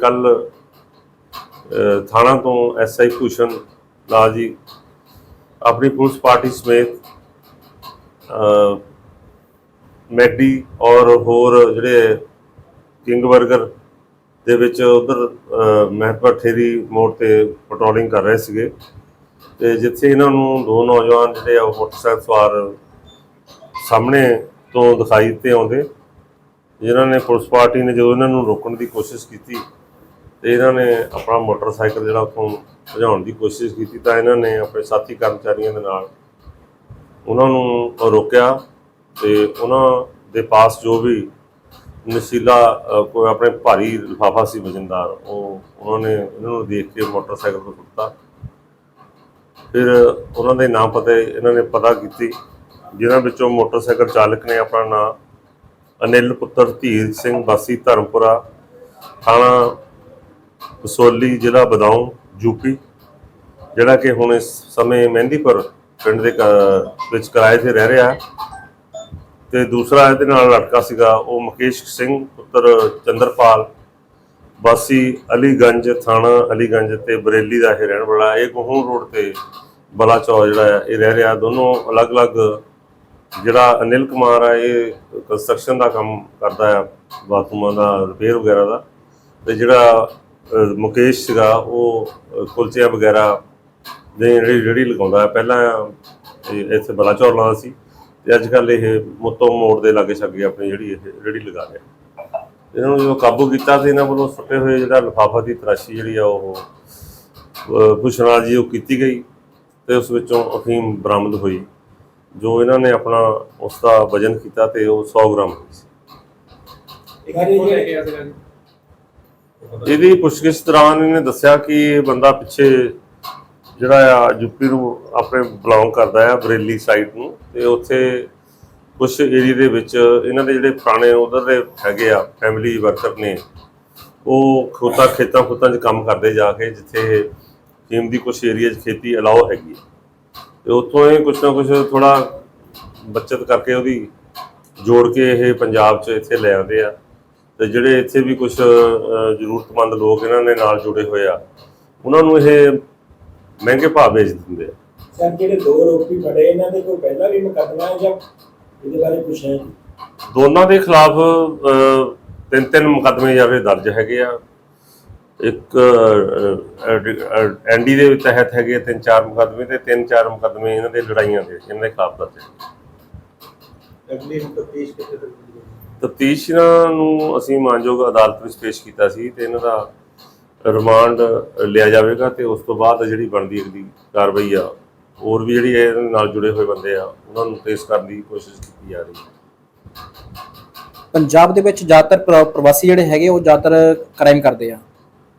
ਕੱਲ ਥਾਣਾ ਤੋਂ ਐਸਆਈ ਭੂਸ਼ਣ ਲਾਲ ਜੀ ਆਪਣੀ ਪੁਲਿਸ ਪਾਰਟੀ ਸਮੇਤ ਅ, ਮੈਡੀ ਔਰ ਹੋਰ ਜਿਹੜੇ ਕਿੰਗ 버ਗਰ ਦੇ ਵਿੱਚ ਉਧਰ ਮਹਿਤਪੁਰ ਠੇਰੀ ਮੋੜ ਤੇ ਪੈਟਰੋਲਿੰਗ ਕਰ ਰਹੇ ਸੀਗੇ। ਤੇ ਜਿੱਥੇ ਇਹਨਾਂ ਨੂੰ ਦੋ ਨੌਜਵਾਨ ਜਿਹੜੇ ਆ ਉਹ ਮੋਟਰਸਾਈਕਲ ਸਵਾਰ ਸਾਹਮਣੇ ਤੋਂ ਦਿਖਾਈ ਤੇ ਆਉਂਦੇ। ਜਿਨ੍ਹਾਂ ਨੇ ਪੁਲਿਸ ਪਾਰਟੀ ਨੇ ਜਦੋਂ ਇਹਨਾਂ ਨੂੰ ਰੋਕਣ ਦੀ ਕੋਸ਼ਿਸ਼ ਕੀਤੀ ਤੇ ਇਹਨਾਂ ਨੇ ਆਪਣਾ ਮੋਟਰਸਾਈਕਲ ਜਿਹੜਾ ਉੱਥੋਂ ਭਜਾਉਣ ਦੀ ਕੋਸ਼ਿਸ਼ ਕੀਤੀ ਤਾਂ ਇਹਨਾਂ ਨੇ ਆਪਣੇ ਸਾਥੀ ਕਰਮਚਾਰੀਆਂ ਦੇ ਨਾਲ ਉਹਨਾਂ ਨੂੰ ਰੋਕਿਆ ਤੇ ਉਹਨਾਂ ਦੇ ਪਾਸ ਜੋ ਵੀ ਨਸ਼ੀਲਾ ਕੋਈ ਆਪਣੇ ਭਾਰੀ ਲਿਫਾਫਾ ਸੀ ਵਜਨਦਾਰ, ਉਹ ਉਹਨਾਂ ਨੇ ਇਹਨਾਂ ਨੂੰ ਦੇਖ ਕੇ ਮੋਟਰਸਾਈਕਲ ਤੋਂ ਸੁੱਟਤਾ ਫਿਰ ਉਹਨਾਂ ਦੇ ਨਾਮ ਪਤੇ ਇਹਨਾਂ ਨੇ ਪਤਾ ਕੀਤੀ, ਜਿਨ੍ਹਾਂ ਵਿੱਚੋਂ ਮੋਟਰਸਾਈਕਲ ਚਾਲਕ ਨੇ ਆਪਣਾ ਨਾਮ ਅਨਿਲ ਪੁੱਤਰ ਧੀਰ ਸਿੰਘ ਵਾਸੀ ਧਰਮਪੁਰਾ, ਥਾਣਾ ਬਸੋਲੀ ਜ਼ਿਲ੍ਹਾ ਬਦਾਊਂ ਯੂਪੀ ਜਿਹੜਾ ਕਿ ਹੁਣ ਇਸ ਸਮੇਂ ਮਹਿੰਦੀਪੁਰ ਪਿੰਡ ਦੇ ਕ- ਵਿੱਚ ਕਿਰਾਏ ਤੇ ਰਹਿ ਰਿਹਾ। ਹੈ ਤੇ ਦੂਸਰਾ ਇਹਦੇ ਨਾਲ ਲੜਕਾ ਸੀਗਾ, ਉਹ ਮੁਕੇਸ਼ ਸਿੰਘ, ਪੁੱਤਰ ਚੰਦਰਪਾਲ, ਵਾਸੀ ਅਲੀਗੰਜ ਥਾਣਾ, ਅਲੀਗੰਜ ਤੇ ਬਰੇਲੀ ਦਾ ਇਹ ਰਹਿਣ ਵਾਲਾ। ਇਹ ਗਹੂੰ ਰੋਡ ਤੇ ਬਲਾਚੌਰ ਜਿਹੜਾ ਹੈ ਇਹ ਰਹਿ ਰਿਹਾ। ਦੋਨੋਂ ਅਲੱਗ-ਅਲੱਗ ਜਿਹੜਾ ਅਨਿਲ ਕੁਮਾਰ ਆ, ਇਹ ਕੰਸਟਰਕਸ਼ਨ ਦਾ ਕੰਮ ਕਰਦਾ ਆ, ਬਾਥਰੂਮਾਂ ਦਾ ਰਿਪੇਅਰ ਵਗੈਰਾ ਦਾ। ਤੇ ਜਿਹੜਾ ਮੁਕੇਸ਼ ਸੀਗਾ ਉਹ ਅ, ਵਗੈਰਾ ਦੇ ਜਿਹੜੀ ਜਿਹੜੀ ਲਗਾਉਂਦਾ ਪਹਿਲਾਂ ਇਹ ਇੱਥੇ ਬਲਾਚੌਰ ਲਾਉਂਦਾ ਸੀ ਤੇ ਅੱਜ ਕੱਲ ਇਹ ਮੁੱਤੋਂ ਮੋੜ ਦੇ ਲਾਗੇ ਛੱਗੇ ਆਪਣੀ ਜਿਹੜੀ ਇਹ ਜਿਹੜੀ ਲਗਾ ਰਿਹਾ। ਇਹਨਾਂ ਨੂੰ ਜਦੋਂ ਕਾਬੂ ਕੀਤਾ ਤੇ ਇਹਨਾਂ ਵੱਲੋਂ ਸੁੱਟੇ ਹੋਏ ਜਿਹੜਾ ਲਿਫਾਫਾ ਦੀ ਤਰਾਸ਼ੀ ਜਿਹੜੀ ਆ ਉਹ ਅ, ਪੁੱਛਣਾ ਜੀ ਉਹ ਕੀਤੀ ਗਈ ਤੇ ਉਸ ਵਿੱਚੋਂ ਅਫੀਮ ਬਰਾਮਦ ਹੋਈ। ਜੋ ਇਹਨਾਂ ਨੇ ਆਪਣਾ ਉਸ ਦਾ ਵਜਨ ਕੀਤਾ ਤੇ ਉਹ 100 ਗ੍ਰਾਮ ਸੀ। ਕਿੱਥੋਂ ਲੈ ਕੇ ਆਇਆ ਇਹਦੀ ਪੁੱਛਗਿੱਛ ਦੌਰਾਨ ਇਹਨੇ ਦੱਸਿਆ ਕਿ ਇਹ ਬੰਦਾ ਪਿੱਛੇ ਜਿਹੜਾ ਆ ਯੂਪੀ ਨੂੰ ਆਪਣੇ ਬਿਲੋਂਗ ਕਰਦਾ ਆ, ਬਰੇਲੀ ਸਾਈਡ ਨੂੰ ਤੇ ਉੱਥੇ ਕੁਝ ਏਰੀਆ ਦੇ ਵਿੱਚ ਇਹਨਾਂ ਦੇ ਜਿਹੜੇ ਪੁਰਾਣੇ ਉਧਰ ਦੇ ਹੈਗੇ ਆ ਫੈਮਿਲੀ ਵਰਕਰ ਨੇ, ਉਹ ਖੋਤਾ, ਖੇਤਾਂ ਖੁੱਤਾਂ 'ਚ ਕੰਮ ਕਰਦੇ ਜਾ ਕੇ, ਜਿੱਥੇ ਫੀਮ ਦੀ ਕੁਝ ਏਰੀਆ 'ਚ ਖੇਤੀ ਅਲਾਉ ਹੈਗੀ ਹੈ। ਤੇ ਉੱਥੋਂ ਇਹ ਕੁਛ ਨਾ ਕੁਛ ਥੋੜਾ ਬੱਚਤ ਕਰਕੇ ਉਹਦੀ ਜੋੜ ਕੇ ਇਹ ਪੰਜਾਬ 'ਚ ਇੱਥੇ ਲੈ ਆਉਂਦੇ ਆ ਤੇ ਜਿਹੜੇ ਇੱਥੇ ਵੀ ਕੁਝ ਜ਼ਰੂਰਤਮੰਦ ਲੋਕ ਇਹਨਾਂ ਦੇ ਨਾਲ ਜੁੜੇ ਹੋਏ ਆ ਉਹਨਾਂ ਨੂੰ ਇਹ ਮਹਿੰਗੇ ਭਾਅ ਵੇਚ ਦਿੰਦੇ ਆ। ਸਰ ਜਿਹੜੇ ਦੋ ਆਰੋਪੀ ਫੜੇ ਇਹਨਾਂ ਦੇ ਕੋਈ ਪਹਿਲਾਂ ਵੀ ਮੁਕੱਦਮਾ ਹੈ ਜਾਂ ਇਹਦੇ ਬਾਰੇ ਪੁੱਛਿਆ ਜੀ ਦੋਨਾਂ ਦੇ ਖਿਲਾਫ ਤਿੰਨ ਤਿੰਨ ਮੁਕੱਦਮੇ ਜਿਹੜੇ ਦਰਜ ਹੈਗੇ ਆ। ਇੱਕ ਐਨਡੀ ਦੇ ਤਹਿਤ ਹੈਗੇ ਤਿੰਨ ਚਾਰ ਮੁਕੱਦਮੇ ਤੇ ਤਿੰਨ ਚਾਰ ਮੁਕੱਦਮੇ ਇਹਨਾਂ ਦੇ ਲੜਾਈਆਂ ਦੇ ਇਹਨਾਂ ਦੇ ਖਿਲਾਫ ਦਰਜ ਹੈ। ਅਗਲੀ ਤਫਤੀਸ਼ ਕਿੱਥੇ ਤੱਕ ਤਫਤੀਸ਼ ਨੂੰ ਅਸੀਂ ਮਾਨਯੋਗ ਅਦਾਲਤ ਵਿੱਚ ਪੇਸ਼ ਕੀਤਾ ਸੀ ਤੇ ਇਹਨਾਂ ਦਾ ਰਿਮਾਂਡ ਲਿਆ ਜਾਵੇਗਾ ਤੇ ਉਸ ਤੋਂ ਬਾਅਦ ਜਿਹੜੀ ਬਣਦੀ ਅਗਲੀ ਕਾਰਵਾਈ ਆ ਹੋਰ ਵੀ ਜਿਹੜੀ ਇਹਦੇ ਨਾਲ ਜੁੜੇ ਹੋਏ ਬੰਦੇ ਆ ਉਹਨਾਂ ਨੂੰ ਟ੍ਰੇਸ ਕਰਨ ਦੀ ਕੋਸ਼ਿਸ਼ ਕੀਤੀ ਜਾ ਰਹੀ ਹੈ। ਪੰਜਾਬ ਦੇ ਵਿੱਚ ਜ਼ਿਆਦਾਤਰ ਪ੍ਰ- ਪ੍ਰਵਾਸੀ ਜਿਹੜੇ ਹੈਗੇ ਉਹ ਜ਼ਿਆਦਾਤਰ ਕ੍ਰਾਈਮ ਕਰਦੇ ਆ।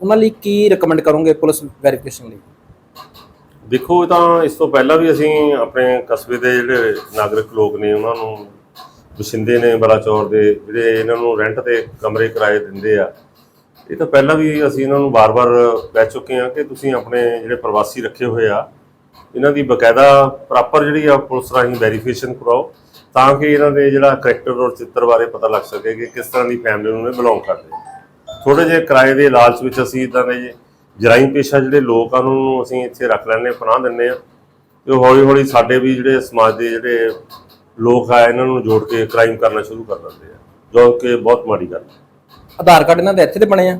ਉਹਨਾਂ ਲਈ ਕੀ ਰეკਮੈਂਡ ਕਰੋਗੇ ਪੁਲਿਸ ਵੈਰੀਫਿਕੇਸ਼ਨ ਲਈ? ਦੇਖੋ ਇਹ ਤਾਂ ਇਸ ਤੋਂ ਪਹਿਲਾਂ ਵੀ ਅਸੀਂ ਆਪਣੇ ਕਸਬੇ ਦੇ ਜਿਹੜੇ ਨਾਗਰਿਕ ਲੋਕ ਨੇ ਉਹਨਾਂ ਨੂੰ ਵਸਿੰਦੇ ਨੇ ਬਲਾਚੌਰ ਦੇ, ਜਿਹੜੇ ਇਹਨਾਂ ਨੂੰ ਰੈਂਟ ਤੇ ਕਮਰੇ ਕਿਰਾਏ ਦਿੰਦੇ ਆ। ਇਹ ਤਾਂ ਪਹਿਲਾਂ ਵੀ ਅਸੀਂ ਇਹਨਾਂ ਨੂੰ ਬਾਰ-ਬਾਰ ਕਹਿ ਚੁੱਕੇ ਹਾਂ ਕਿ ਤੁਸੀਂ ਆਪਣੇ ਜਿਹੜੇ ਪ੍ਰਵਾਸੀ ਰੱਖੇ ਹੋਏ ਆ, ਇਹਨਾਂ ਦੀ ਬਕਾਇਦਾ ਪ੍ਰੋਪਰ ਜਿਹੜੀ ਆ ਪੁਲਿਸ ਰਾਹੀਂ ਵੈਰੀਫਿਕੇਸ਼ਨ ਕਰਾਓ, ਤਾਂ ਕਿ ਇਹਨਾਂ ਦੇ ਜਿਹੜਾ ਕਰੈਕਟਰ ਔਰ ਚਿੱਤਰ ਬਾਰੇ ਪਤਾ ਲੱਗ ਸਕੇ ਕਿ ਕਿਸ ਤਰ੍ਹਾਂ ਦੀ ਫੈਮਿਲੀ ਨੂੰ ਇਹ ਬਿਲੋਂਗ ਕਰਦੇ ਆ। ਥੋੜੇ ਜਿਹੇ ਕਿਰਾਏ ਦੇ ਲਾਲਚ ਵਿੱਚ ਅਸੀਂ ਇਦਾਂ ਦੇ ਜਰਾਈਮ ਪੇਸ਼ਾ ਜਿਹੜੇ ਲੋਕ ਆ ਉਹਨਾਂ ਨੂੰ ਅਸੀਂ ਇੱਥੇ ਰੱਖ ਲੈਂਦੇ ਪਨਾਹ ਦਿੰਦੇ ਆ ਤੇ ਉਹ ਹੌਲੀ ਹੌਲੀ ਸਾਡੇ ਵੀ ਜਿਹੜੇ ਸਮਾਜ ਦੇ ਜਿਹੜੇ ਲੋਕ ਆ ਇਹਨਾਂ ਨੂੰ ਜੋੜ ਕੇ ਕ੍ਰਾਈਮ ਕਰਨਾ ਸ਼ੁਰੂ ਕਰ ਦਿੰਦੇ ਆ ਜੋ ਕਿ ਬਹੁਤ ਮਾੜੀ ਗੱਲ ਹੈ। ਆਧਾਰ ਕਾਰਡ ਇਹਨਾਂ ਦੇ ਇੱਥੇ ਦੇ ਬਣੇ ਆ?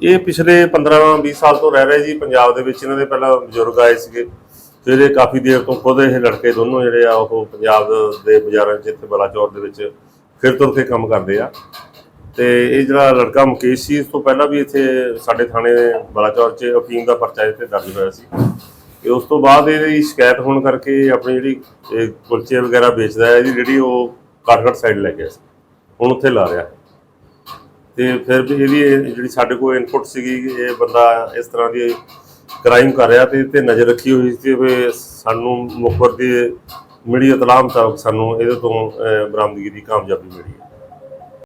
ਇਹ ਪਿਛਲੇ 15-20 ਸਾਲ ਤੋਂ ਰਹਿ ਰਹੇ ਜੀ ਪੰਜਾਬ ਦੇ ਵਿੱਚ ਇਹਨਾਂ ਦੇ ਪਹਿਲਾਂ ਬਜ਼ੁਰਗ ਆਏ ਸੀਗੇ ਫਿਰ ਇਹ ਕਾਫੀ ਦੇਰ ਤੋਂ ਖੁਦ ਇਹ ਲੜਕੇ ਦੋਨੋਂ ਜਿਹੜੇ ਆ ਉਹ ਪੰਜਾਬ ਦੇ ਬਾਜ਼ਾਰਾਂ 'ਚ ਇੱਥੇ ਬਲਾਚੌਰ ਦੇ ਵਿੱਚ ਫਿਰ ਤੁਰ ਕੇ ਕੰਮ ਕਰਦੇ ਆ। ਤੇ ਇਹ ਜਿਹੜਾ ਲੜਕਾ ਮੁਕੇਸ਼ ਸੀ ਇਸ ਤੋਂ ਪਹਿਲਾਂ ਵੀ ਇੱਥੇ ਸਾਡੇ ਥਾਣੇ ਬਲਾਚੌਰ 'ਚ ਅਫੀਮ ਦਾ ਪਰਚਾ ਇੱਥੇ ਦਰਜ ਹੋਇਆ ਸੀ। ਤੇ ਉਸ ਤੋਂ ਬਾਅਦ ਇਹਦੀ ਸ਼ਿਕਾਇਤ ਹੋਣ ਕਰਕੇ ਆਪਣੀ ਜਿਹੜੀ ਕੁਲਚੇ ਵਗੈਰਾ ਵੇਚਦਾ ਹੈ, ਇਹਦੀ ਜਿਹੜੀ ਉਹ ਕਾਠਗੜ ਸਾਈਡ ਲੈ ਗਿਆ ਸੀ। ਹੁਣ ਉੱਥੇ ਲਾ ਰਿਹਾ। ਹੈ ਤੇ ਫਿਰ ਵੀ ਇਹਦੀ ਜਿਹੜੀ ਸਾਡੇ ਕੋਲ ਇਨਪੁਟ ਸੀਗੀ ਕਿ ਇਹ ਬੰਦਾ ਇਸ ਤਰ੍ਹਾਂ ਦੀ ਕ੍ਰਾਈਮ ਕਰ ਰਿਹਾ ਤੇ ਇਹ ਤੇ ਨਜ਼ਰ ਰੱਖੀ ਹੋਈ ਸੀ ਵੀ ਸਾਨੂੰ ਮੁਖਬਰ ਦੀ ਮਿਲੀ ਇਤਲਾਹ ਮੁਤਾਬਕ ਸਾਨੂੰ ਇਹਦੇ ਤੋਂ ਬਰਾਮਦਗੀ ਦੀ ਕਾਮਯਾਬੀ ਮਿਲੀ ਹੈ।